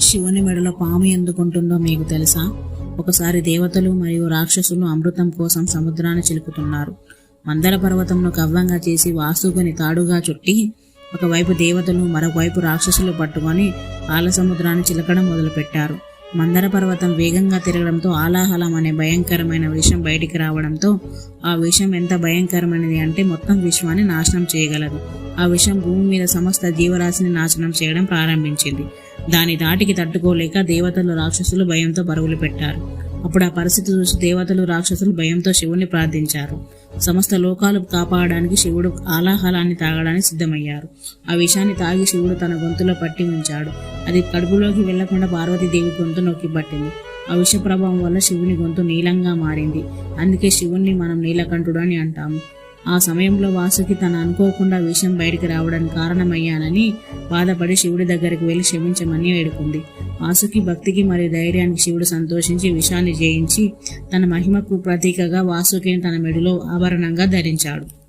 శివుని మెడలో పాము ఎందుకుంటుందో మీకు తెలుసా? ఒకసారి దేవతలు మరియు రాక్షసులు అమృతం కోసం సముద్రాన్ని చిలుకుతున్నారు. మందర పర్వతంను కవ్వంగా చేసి వాసుకుని తాడుగా చుట్టి ఒకవైపు దేవతలు మరోవైపు రాక్షసులు పట్టుకొని పాల సముద్రాన్ని చిలకడం మొదలుపెట్టారు. మందర పర్వతం వేగంగా తిరగడంతో ఆలాహలం అనే భయంకరమైన విషం బయటికి రావడంతో ఆ విషం ఎంత భయంకరమైనది అంటే మొత్తం విశ్వాన్ని నాశనం చేయగలదు. ఆ విషం భూమి మీద సమస్త జీవరాశిని నాశనం చేయడం ప్రారంభించింది. దాని దాటికి తట్టుకోలేక దేవతలు రాక్షసులు భయంతో పరుగులు పెట్టారు. అప్పుడు ఆ పరిస్థితి చూసి దేవతలు రాక్షసులు భయంతో శివుని ప్రార్థించారు. సమస్త లోకాలు కాపాడడానికి శివుడు ఆలాహలాన్ని తాగడానికి సిద్ధమయ్యారు. ఆ విషాన్ని తాగి శివుడు తన గొంతులో పట్టి ఉంచాడు. అది కడుపులోకి వెళ్ళకుండా పార్వతీదేవి గొంతు నొక్కి పట్టింది. ఆ విష ప్రభావం వల్ల శివుని గొంతు నీలంగా మారింది. అందుకే శివుణ్ణి మనం నీలకంఠుడు అని అంటాము. ఆ సమయంలో వాసుకి తను అనుకోకుండా విషయం బయటికి రావడానికి కారణమయ్యానని బాధపడి శివుడి దగ్గరికి వెళ్ళి క్షమించమని వేడుకుంది. వాసుకి భక్తికి మరియు ధైర్యానికి శివుడు సంతోషించి విషాన్ని జయించి తన మహిమకు ప్రతీకగా వాసుకిని తన మెడలో ఆభరణంగా ధరించాడు.